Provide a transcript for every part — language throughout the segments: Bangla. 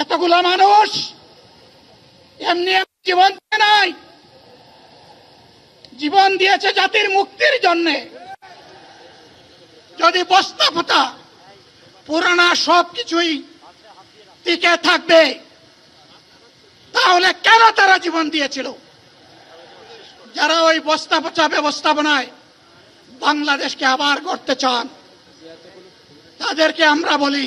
এতগুলা মানুষ এমনি জীবন নাই। জীবন দিয়েছে জাতির মুক্তির জন্য। যদি বস্তা পোতা পুরানা সব কিছুই টিকে থাকবে, তাহলে কেন তারা জীবন দিয়েছিল? যারা ওই বস্তা পচা ব্যবস্থাপনায় বাংলাদেশকে আবার করতে চান, তাদেরকে আমরা বলি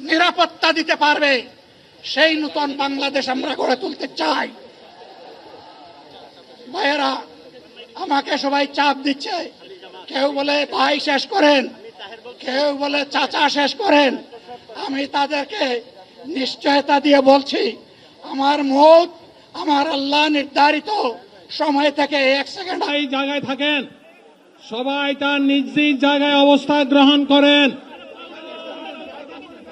নিরাপত্তা দিতে পারবে। সেই নূতন বাংলাদেশ আমরা গড়ে তুলতে চাই। ভাইয়েরা, আমাকে সবাই চাপ দিচ্ছে। কেউ বলে, ভাই, শেষ করেন। কেউ বলে, চাচা, শেষ করেন। আমি তাদেরকে নিশ্চয়তা দিয়ে বলছি, আমার মুখ, আমার আল্লাহ নির্ধারিত সময় থেকে এক সেকেন্ড। এই জায়গায় থাকেন সবাই তার নিজ নিজ জায়গায় অবস্থা গ্রহণ করেন।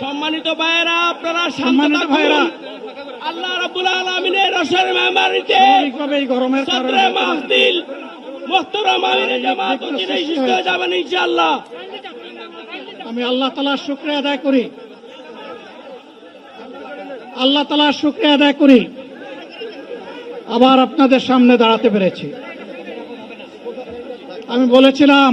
সম্মানিত ভাইয়েরা আপনারা সম্মানিত। ভাইয়েরা। আল্লাহ রাব্বুল আলামিনের রসের এই গরমের কারণে মাহফিল মোহতরম জামাত সুস্থ। যাবেন ইনশাআল্লাহ আমি আল্লাহ তালার শুক্রিয়া আদায় করি আল্লাহ তালার শুক্রিয়া আদায় করি আবার আপনাদের সামনে দাঁড়াতে পেরেছি আমি বলেছিলাম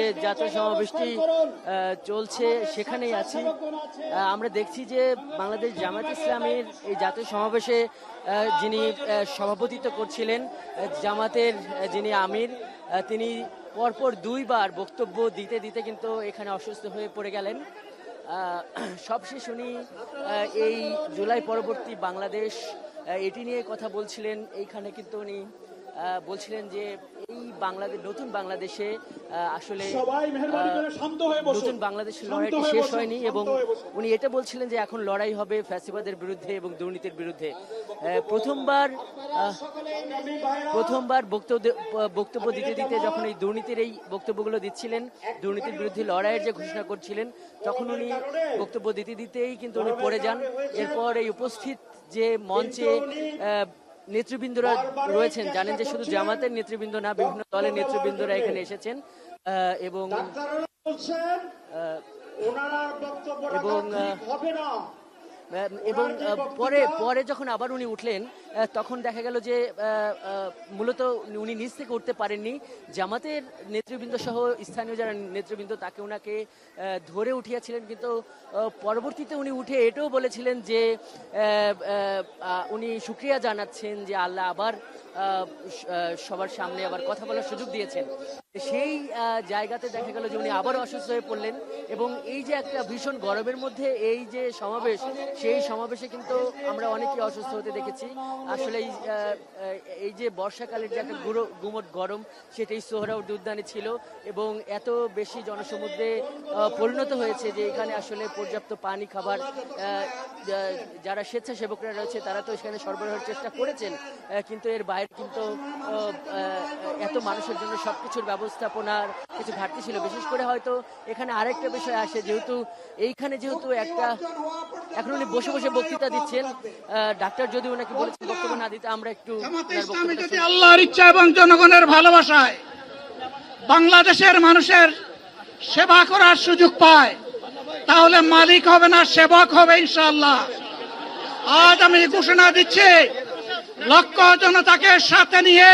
জাতীয় সমাবেশটি চলছে, সেখানেই আছি। আমরা দেখছি যে বাংলাদেশ জামাত ইসলামের এই জাতীয় সমাবেশে যিনি সভাপতিত্ব করছিলেন জামাতের যিনি আমির তিনি পরপর দুইবার বক্তব্য দিতে দিতে কিন্তু এখানে অসুস্থ হয়ে পড়ে গেলেন। সবশেষ উনি এই জুলাই পরবর্তী বাংলাদেশ এটি নিয়ে কথা বলছিলেন, এইখানে কিন্তু উনি বলছিলেন যে এই বাংলাদেশ নতুন বাংলাদেশে আসলে নতুন বাংলাদেশের লড়াইটি শেষ হয়নি এবং উনি এটা বলছিলেন যে এখন লড়াই হবে ফ্যাসিবাদের বিরুদ্ধে এবং দুর্নীতির বিরুদ্ধে। প্রথমবার প্রথমবার বক্তব্য বক্তব্য দিতে দিতে যখন এই দুর্নীতির এই বক্তব্যগুলো দিচ্ছিলেন দুর্নীতির বিরুদ্ধে লড়াইয়ের যে ঘোষণা করছিলেন তখন উনি বক্তব্য দিতে দিতেই কিন্তু উনি পড়ে যান। এরপর এই উপস্থিত যে মঞ্চে নেতৃবৃন্দরা রয়েছেন। জানেন যে শুধু জামাতের নেতৃবৃন্দ না বিভিন্ন দলের নেতৃবৃন্দরা এখানে এসেছেন আহ, এবং আহ, এবং এবং পরে পরে যখন আবার উনি উঠলেন তখন দেখা গেল যে মূলত উনি নিচ থেকে উঠতে পারেননি। জামাতের নেতৃবৃন্দ সহ স্থানীয় যারা নেতৃবৃন্দ, তাকে ওনাকে ধরে উঠিয়াছিলেন। কিন্তু পরবর্তীতে উনি উঠে এটাও বলেছিলেন যে উনি সুক্রিয়া জানাচ্ছেন যে আল্লাহ আবার সবার সামনে আবার কথা বলার সুযোগ দিয়েছেন। সেই জায়গাতে দেখা গেল যে উনি আবার অসুস্থ হয়ে পড়লেন এবং এই যে একটা ভীষণ গরমের মধ্যে এই যে সমাবেশ সেই সমাবেশে কিন্তু আমরা অনেকেই অসুস্থ হতে দেখেছি। আসলে এই, যে বর্ষাকালের যে একটা গুমট গরম সেটাই সোহরাউদ্দি উদ্যানে ছিল এবং এত বেশি জনসমুদ্রে পরিণত হয়েছে যে এখানে আসলে পর্যাপ্ত পানি খাবার যারা স্বেচ্ছাসেবকরা রয়েছে তারা তো এখানে সরবরাহের চেষ্টা করেছেন কিন্তু এর বাইরে কিন্তু এত মানুষের জন্য সবকিছুর ব্যবস্থাপনার কিছু ঘাটতি ছিল। বিশেষ করে হয়তো এখানে আরেকটা বিষয় আসে, যেহেতু এইখানে যেহেতু একটা এখন উনি বসে বসে বক্তৃতা দিচ্ছেন। ডাক্তার যদি ওনাকে বলেছেন বক্তব্য না দিতে, আমরা একটু আল্লাহর ইচ্ছা এবং জনগণের ভালোবাসায় বাংলাদেশের মানুষের সেবা করার সুযোগ পায়, তাহলে মালিক হবে না, সেবক হবে ইনশাল্লাহ আজ আমি ঘোষণা দিচ্ছি লক্ষ জনতাকে সাথে নিয়ে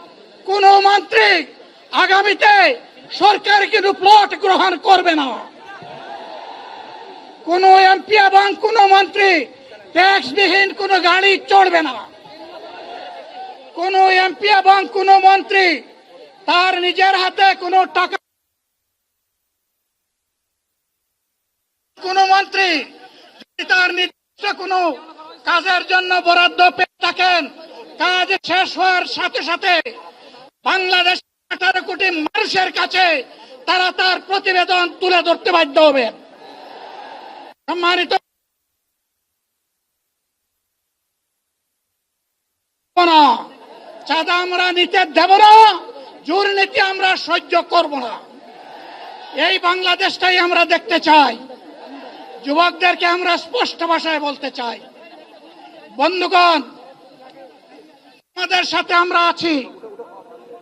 কোনো মন্ত্রী আগামীতে সরকার কিন্তু প্লট গ্রহণ করবে না। কোন এমপি এবং কোন মন্ত্রী ট্যাক্স বিহীন কোন গাড়ি চড়বে না। কোন এমপি এবং কোন মন্ত্রী তার নিজের হাতে কোনো টাকা কোন মন্ত্রী তার নির্দিষ্ট কোনো কাজের জন্য বরাদ্দ পেয়ে থাকেন, কাজ শেষ হওয়ার সাথে সাথে বাংলাদেশ আঠারো কোটি মানুষের কাছে তারা তার প্রতিবেদন তুলে ধরতে বাধ্য হবে। সম্মানিত চাঁদা আমরা নিতে দেব না দুর্নীতি আমরা সহ্য করব না। এই বাংলাদেশটাই আমরা দেখতে চাই। যুবকদেরকে আমরা স্পষ্ট ভাষায় বলতে চাই। বন্ধুগণ, আমাদের সাথে আমরা আছি।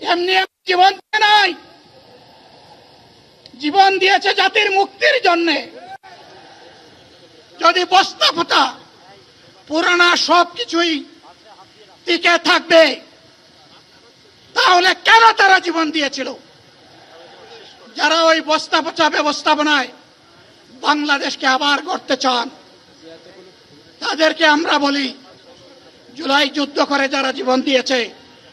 এমনি জীবন নাই। জীবন দিয়েছে জাতির মুক্তির জন্যে। যদি বস্তা পোতা পুরানা সব কিছুই টিকে থাকবে, তাহলে কেন তারা জীবন দিয়েছিল? যারা ওই বস্তা পচা ব্যবস্থাপনায় বাংলাদেশকে আবার গড়তে চান, তাদেরকে আমরা বলি, জুলাই যুদ্ধ করে যারা জীবন দিয়েছে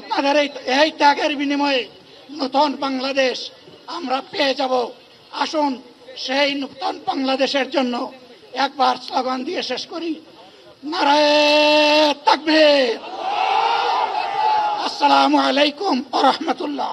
আপনাদের এই এই ত্যাগের বিনিময়ে নতুন বাংলাদেশ আমরা পেয়ে যাব। আসুন সেই নতুন বাংলাদেশের জন্য একবার স্লোগান দিয়ে শেষ করি। নারায় আসসালামু আলাইকুম ওয়া রাহমাতুল্লাহ।